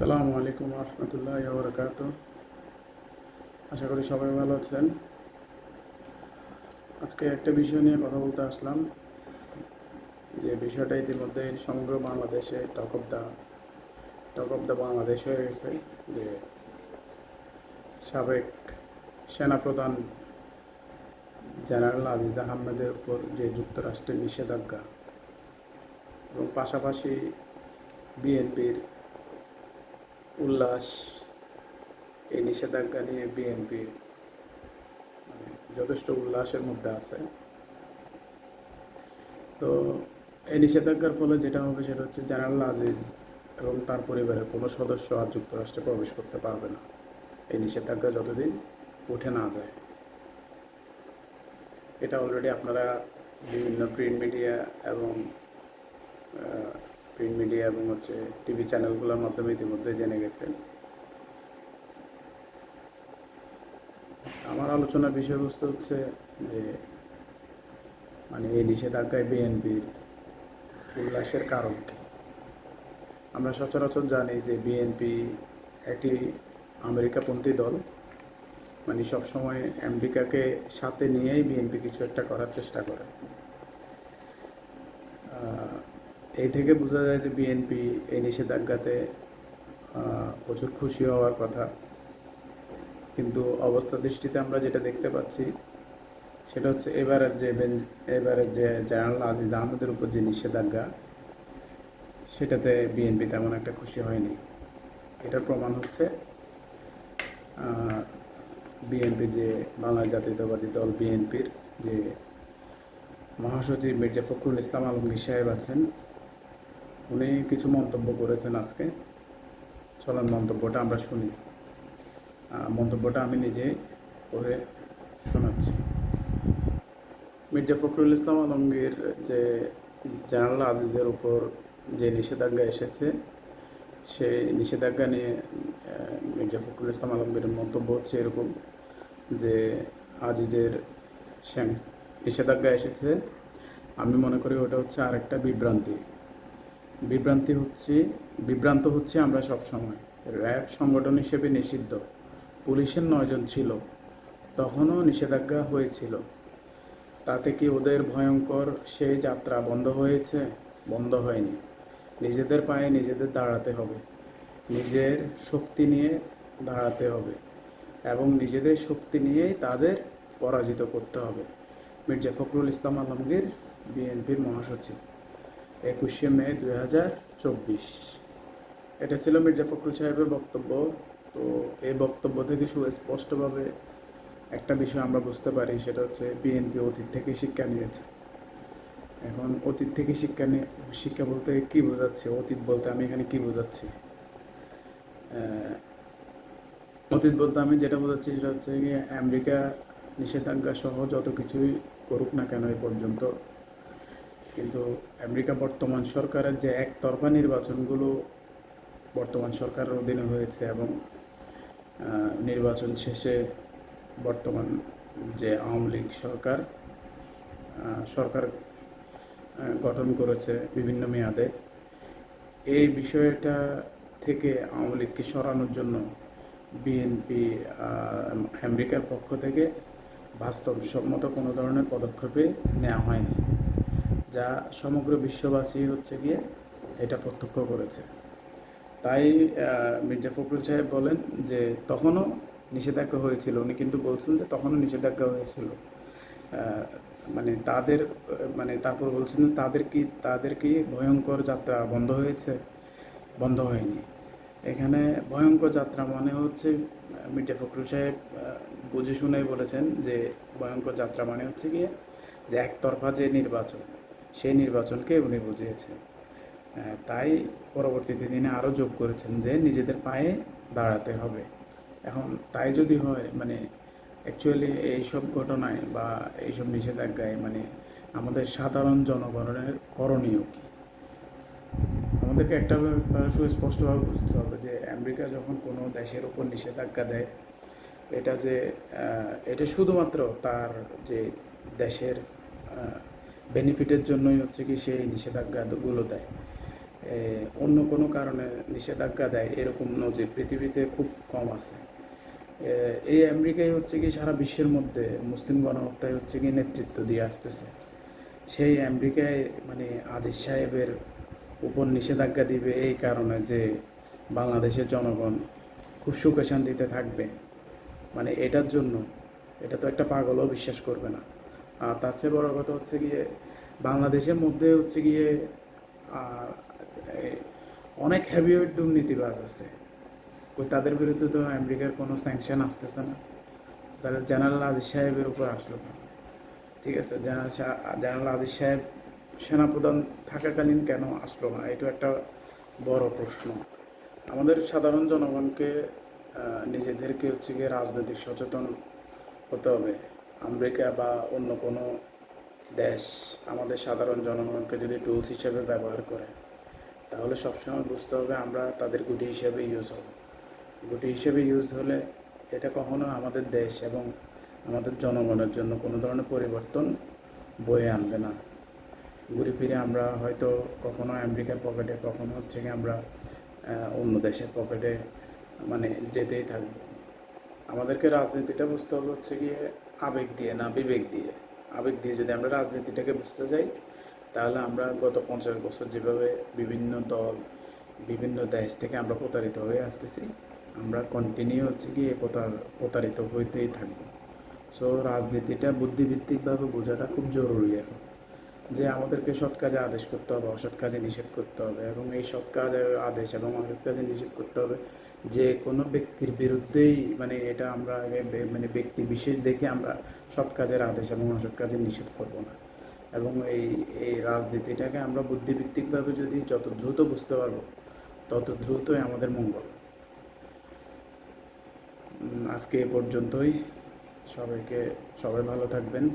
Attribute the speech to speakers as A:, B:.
A: আসসালামু আলাইকুম রহমতুল্লাহ বরকাত আশা করি সবাই ভালো আছেন। আজকে একটা বিষয় নিয়ে কথা বলতে আসলাম। যে বিষয়টা ইতিমধ্যে সমগ্র বাংলাদেশে talk of the talk of the Bangladesh হয়ে গেছে যে সাবেক সেনাপ্রধান জেনারেল আজিজ আহমেদের উপর যে যুক্তরাষ্ট্রের নিষেধাজ্ঞা এবং পাশাপাশি বিএনপির উল্লাস, এই নিষেধাজ্ঞা নিয়ে বিএনপি মানে যথেষ্ট উল্লাসের মধ্যে আছে। তো এই নিষেধাজ্ঞার ফলে যেটা হবে সেটা হচ্ছে জেনারেল আজিজ এবং তার পরিবারের কোনো সদস্য আর যুক্তরাষ্ট্রে প্রবেশ করতে পারবে না। এই নিষেধাজ্ঞা যতদিন উঠে না যায়। এটা অলরেডি আপনারা বিভিন্ন প্রিন্ট মিডিয়া এবং প্রিন্ট মিডিয়া এবং হচ্ছে টিভি চ্যানেলগুলোর মাধ্যমে ইতিমধ্যে জেনে গেছেন আমার আলোচনার বিষয়বস্তু হচ্ছে যে মানে এই নিষেধাজ্ঞায় বিএনপির উল্লাসের কারণ আমরা সচরাচর জানি যে বিএনপি একটি আমেরিকাপন্থী দল। মানে সবসময় আমেরিকাকে সাথে নিয়েই বিএনপি কিছু একটা করার চেষ্টা করে। এই থেকে বোঝা যায় যে বিএনপি এই নিষেধাজ্ঞাতে প্রচুর খুশি হওয়ার কথা। কিন্তু অবস্থা দৃষ্টিতে আমরা যেটা দেখতে পাচ্ছি, সেটা হচ্ছে এবারের যে এবারের যে জেনারেল আজিজ আহমেদের উপর যে নিষেধাজ্ঞা, সেটাতে বিএনপি তেমন একটা খুশি হয়নি। এটার প্রমাণ হচ্ছে বিএনপি যে বাংলা জাতীয়তাবাদী দল বিএনপির যে মহাসচিব মির্জা ফখরুল ইসলাম আলমগীর সাহেব আছেন উনি কিছু মন্তব্য করেছেন আজকে। চলন মন্তব্যটা আমরা শুনি। মন্তব্যটা আমি নিজে পড়ে শোনাচ্ছি। মির্জা ফখরুল ইসলাম আলমগীর যে জেনারেল আজিজের উপর যে নিষেধাজ্ঞা এসেছে, সেই নিষেধাজ্ঞা নিয়ে মির্জা ফখরুল ইসলাম আলমগীরের মন্তব্য হচ্ছে এরকম যে আজিজের নিষেধাজ্ঞা এসেছে। আমি মনে করি ওটা হচ্ছে আরেকটা বিভ্রান্তি। বিভ্রান্তি হচ্ছে, বিভ্রান্ত হচ্ছে আমরা সব সময় র্যাব সংগঠন হিসেবে নিষিদ্ধ। পুলিশের নয়জন ছিল, তখনও নিষেধাজ্ঞা হয়েছিল। তাতে কি ওদের ভয়ঙ্কর সেই যাত্রা বন্ধ হয়েছে? বন্ধ হয়নি। নিজেদের পায়ে নিজেদের দাঁড়াতে হবে। নিজের শক্তি নিয়ে দাঁড়াতে হবে এবং নিজেদের শক্তি নিয়েই তাদের পরাজিত করতে হবে। মির্জা ফখরুল ইসলাম আলমগীর, বিএনপির মহাসচিব। একুশে মে দুই হাজার চব্বিশ। এটা ছিল মির্জা ফখরুল সাহেবের বক্তব্য। তো এই বক্তব্য থেকে সুস্পষ্টভাবে একটা বিষয় আমরা বুঝতে পারি, সেটা হচ্ছে বিএনপি অতীত থেকে শিক্ষা নিয়েছে। এখন অতীত থেকে শিক্ষা নিয়ে শিক্ষা বলতে কি বোঝাচ্ছে? অতীত বলতে আমি এখানে কি বোঝাচ্ছি? অতীত বলতে আমি যেটা বোঝাচ্ছি সেটা হচ্ছে আমেরিকা নিষেধাজ্ঞা সহ যত কিছুই করুক না কেন এই পর্যন্ত কিন্তু আমেরিকা বর্তমান সরকারের যে একতরফা নির্বাচনগুলো বর্তমান সরকারের অধীনে হয়েছে এবং নির্বাচন শেষে বর্তমান যে আওয়ামী লীগ সরকার সরকার গঠন করেছে বিভিন্ন মেয়াদে, এই বিষয়টা থেকে আওয়ামী লীগকে সরানোর জন্য বিএনপি আমেরিকার পক্ষ থেকে বাস্তবসম্মত কোনো ধরনের পদক্ষেপে নেওয়া হয়নি। যা সমগ্র বিশ্ববাসী হচ্ছে গিয়ে এটা প্রত্যক্ষ করেছে। তাই মির্জা ফখরুল সাহেব বলেন যে তখনও নিষেধাজ্ঞা হয়েছিল। উনি কিন্তু বলছেন যে তখনও নিষেধাজ্ঞা হয়েছিল। মানে তাদের মানে তারপর বলছেন তাদের কি তাদের কি ভয়ঙ্কর যাত্রা বন্ধ হয়েছে? বন্ধ হয়নি। এখানে ভয়ঙ্কর যাত্রা মানে হচ্ছে মির্জা ফখরুল সাহেব বুঝে শুনেই বলেছেন যে ভয়ঙ্কর যাত্রা মানে হচ্ছে গিয়ে যে একতরফা যে নির্বাচন। সেই নির্বাচনকে উনি বুঝিয়েছেন। তাই পরবর্তীতে তিনি আরও যোগ করেছেন যে নিজেদের পায়ে দাঁড়াতে হবে। এখন তাই যদি হয় মানে অ্যাকচুয়ালি এইসব ঘটনায় বা এইসব নিষেধাজ্ঞায় মানে আমাদের সাধারণ জনগণের করণীয় কী? আমাদেরকে একটা সুস্পষ্টভাবে বুঝতে হবে যে আমেরিকা যখন কোনো দেশের উপর নিষেধাজ্ঞা দেয়, এটা যে এটা শুধুমাত্র তার যে দেশের বেনিফিটের জন্যই হচ্ছে কি সেই নিষেধাজ্ঞাগুলো দেয়। অন্য কোনো কারণে নিষেধাজ্ঞা দেয় এরকম নজির পৃথিবীতে খুব কম আছে। এই আমেরিকাই হচ্ছে কি সারা বিশ্বের মধ্যে মুসলিম গণহত্যায় হচ্ছে কি নেতৃত্ব দিয়ে আসতেছে। সেই আমেরিকায় মানে আজিজ সাহেবের উপর নিষেধাজ্ঞা দিবে এই কারণে যে বাংলাদেশের জনগণ খুব সুখে শান্তিতে থাকবে। মানে এটার জন্য, এটা তো একটা পাগলও বিশ্বাস করবে না। আর তার চেয়ে বড় কথা হচ্ছে গিয়ে বাংলাদেশের মধ্যে হচ্ছে গিয়ে অনেক হ্যাভিওয়েট দুর্নীতিবাজ আছে। তাদের বিরুদ্ধে তো আমেরিকার কোনো স্যাংশন আসতেছে না। তাহলে জেনারেল আজিজ সাহেবের উপর আসলো কেন? ঠিক আছে জেনারেল জেনারেল আজিজ সাহেব সেনাপ্রধান থাকাকালীন কেন আসলো না? এটা একটা বড় প্রশ্ন। আমাদের সাধারণ জনগণকে নিজেদেরকে হচ্ছে গিয়ে রাজনৈতিক সচেতন হতে হবে। আমেরিকা বা অন্য কোনো দেশ আমাদের সাধারণ জনগণকে যদি টুলস হিসেবে ব্যবহার করে, তাহলে সবসময় বুঝতে হবে আমরা তাদের গুটি হিসেবে ইউজ হব। গুটি হিসেবে ইউজ হলে এটা কখনো আমাদের দেশ এবং আমাদের জনগণের জন্য কোনো ধরনের পরিবর্তন বয়ে আনবে না। ঘুরে ফিরে আমরা হয়তো কখনো আমেরিকার পকেটে কখনো হচ্ছে কি আমরা অন্য দেশের পকেটে মানে যেতেই থাকব। আমাদেরকে রাজনীতিটা বুঝতে হবে হচ্ছে গিয়ে আবেগ দিয়ে না বিবেক দিয়ে। আবেগ দিয়ে যদি আমরা রাজনীতিটাকে বুঝতে যাই, তাহলে আমরা গত পঞ্চাশ বছর যেভাবে বিভিন্ন দল, বিভিন্ন দেশ থেকে আমরা প্রতারিত হয়ে আসতেছি, আমরা কন্টিনিউ হচ্ছে গিয়ে প্রতার- প্রতারিত হইতেই থাকব। সো রাজনীতিটা বুদ্ধিভিত্তিকভাবে বোঝাটা খুব জরুরি এখন। যে আমাদেরকে সৎ কাজে আদেশ করতে হবে, অসৎ কাজে নিষেধ করতে হবে এবং এই সৎ কাজে আদেশ এবং অসৎ কাজে নিষেধ করতে হবে যে কোনো ব্যক্তির বিরুদ্ধেই মানে এটা আমরা মানে ব্যক্তি বিশেষ দেখে আমরা সৎ কাজের আদেশ এবং অসৎ কাজে নিষেধ করব না। এবং এই এই রাজনীতিটাকে আমরা বুদ্ধিভিত্তিকভাবে যদি যত দ্রুত বুঝতে পারব, তত দ্রুতই আমাদের মঙ্গল। আজকে এ পর্যন্তই। সবাইকে, সবাই ভালো থাকবেন।